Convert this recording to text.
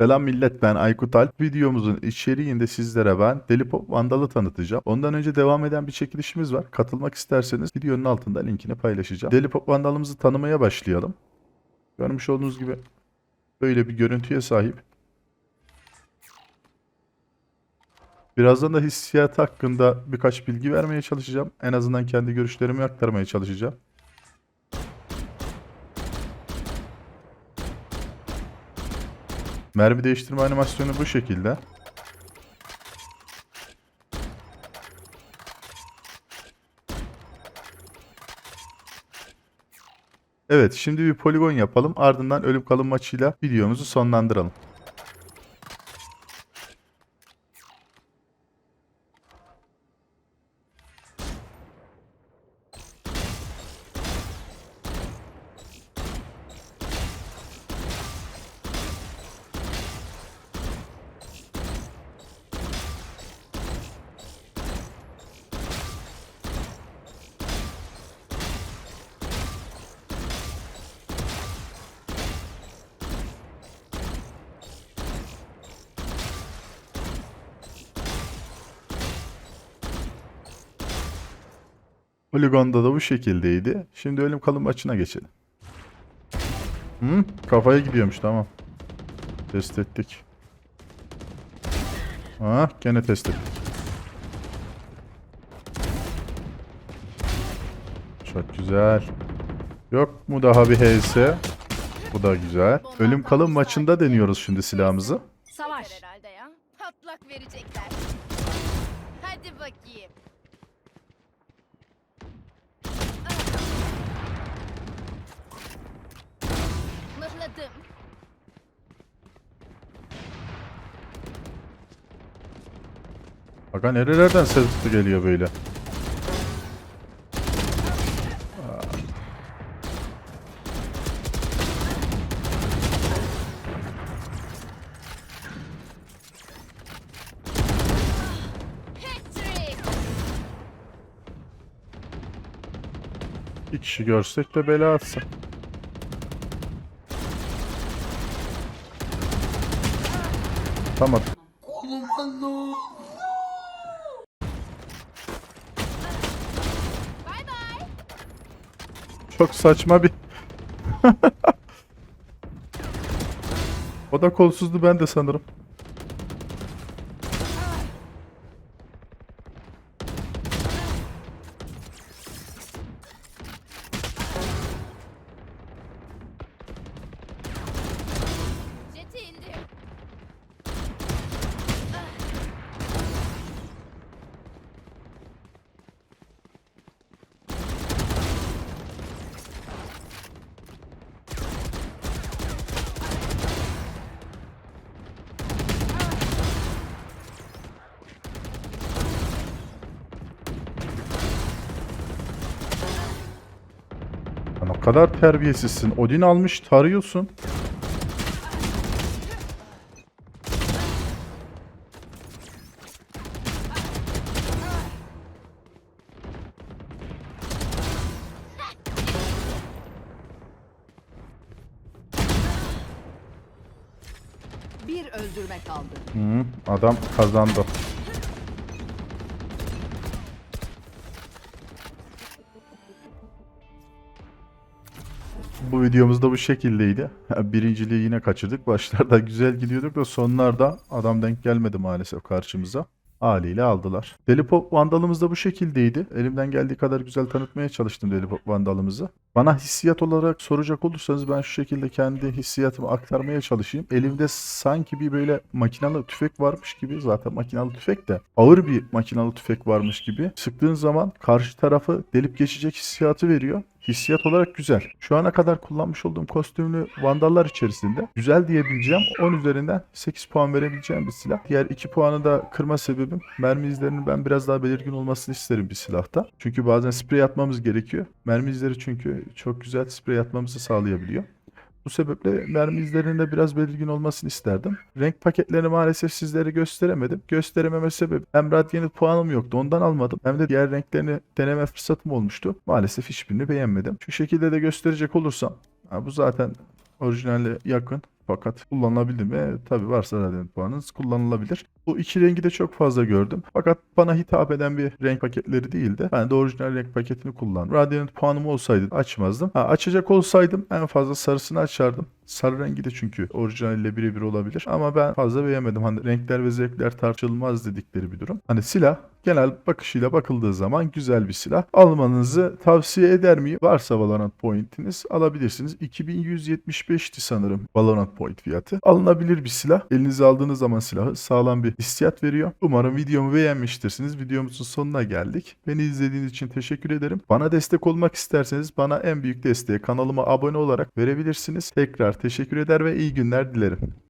Selam millet ben Aykut Alp. Videomuzun içeriğinde sizlere ben Deli Pop Vandal'ı tanıtacağım. Ondan önce devam eden bir çekilişimiz var. Katılmak isterseniz videonun altında linkini paylaşacağım. Deli Pop Vandal'ımızı tanımaya başlayalım. Görmüş olduğunuz gibi böyle bir görüntüye sahip. Birazdan da hissiyat hakkında birkaç bilgi vermeye çalışacağım. En azından kendi görüşlerimi aktarmaya çalışacağım. Mermi değiştirme animasyonu bu şekilde. Evet, şimdi bir poligon yapalım. Ardından ölüm kalım maçıyla videomuzu sonlandıralım. Poligonda da bu şekildeydi. Şimdi ölüm kalım maçına geçelim. Hı? Kafaya gidiyormuş tamam. Test ettik. Ah gene test ettik. Çok güzel. Yok mu daha bir HS? Bu da güzel. Ölüm kalım maçında deniyoruz şimdi silahımızı. Savaş. Patlak verecekler. Hadi bakayım. Mıhladım. Aga nerelerden ses geliyor böyle? Bir kişi görsek de bela atsa. Tamam. Bay. Çok saçma bir... o da kolsuzdu ben de sanırım. Kadar terbiyesizsin. Odin almış tarıyorsun. Bir öldürme kaldı. Hı, adam kazandı. Bu videomuz da bu şekildeydi. Birinciliği yine kaçırdık. Başlarda güzel gidiyorduk da sonlarda adam denk gelmedi maalesef karşımıza. Haliyle aldılar. Deli Pop Vandal'ımız da bu şekildeydi. Elimden geldiği kadar güzel tanıtmaya çalıştım Deli Pop Vandal'ımızı. Bana hissiyat olarak soracak olursanız ben şu şekilde kendi hissiyatımı aktarmaya çalışayım. Elimde sanki bir böyle makinalı tüfek varmış gibi zaten makinalı tüfek de ağır bir makinalı tüfek varmış gibi sıktığın zaman karşı tarafı delip geçecek hissiyatı veriyor. Hissiyat olarak güzel. Şu ana kadar kullanmış olduğum kostümlü vandallar içerisinde güzel diyebileceğim 10 üzerinden 8 puan verebileceğim bir silah. Diğer 2 puanı da kırma sebebim mermi izlerinin ben biraz daha belirgin olmasını isterim bir silahta. Çünkü bazen sprey atmamız gerekiyor. Mermi izleri çünkü çok güzel sprey atmamızı sağlayabiliyor. Bu sebeple mermi izlerinde biraz belirgin olmasını isterdim. Renk paketlerini maalesef sizlere gösteremedim. Gösterememe sebebi hem Radiant puanım yoktu ondan almadım. Hem de diğer renklerini deneme fırsatım olmuştu. Maalesef hiçbirini beğenmedim. Şu şekilde de gösterecek olursam. ha, bu zaten orijinale yakın. Fakat kullanılabildi mi? Tabi varsa Radiant puanınız kullanılabilir. Bu iki rengi de çok fazla gördüm. Fakat bana hitap eden bir renk paketleri değildi. Ben de orijinal renk paketini kullandım. Radiant puanım olsaydı açmazdım. Ha, açacak olsaydım en fazla sarısını açardım. Sarı rengi de çünkü orijinaliyle birebir olabilir. Ama ben fazla beğenmedim. Hani renkler ve zevkler tartışılmaz dedikleri bir durum. Hani silah genel bakışıyla bakıldığı zaman güzel bir silah. Almanızı tavsiye eder miyim? Varsa Valorant Point'iniz alabilirsiniz. 2175'ti sanırım Valorant Point fiyatı. Alınabilir bir silah. Elinize aldığınız zaman silahı sağlam bir hissiyat veriyor. Umarım videomu beğenmiştirsiniz. Videomuzun sonuna geldik. Beni izlediğiniz için teşekkür ederim. Bana destek olmak isterseniz bana en büyük desteği kanalıma abone olarak verebilirsiniz. Tekrar teşekkür eder ve iyi günler dilerim.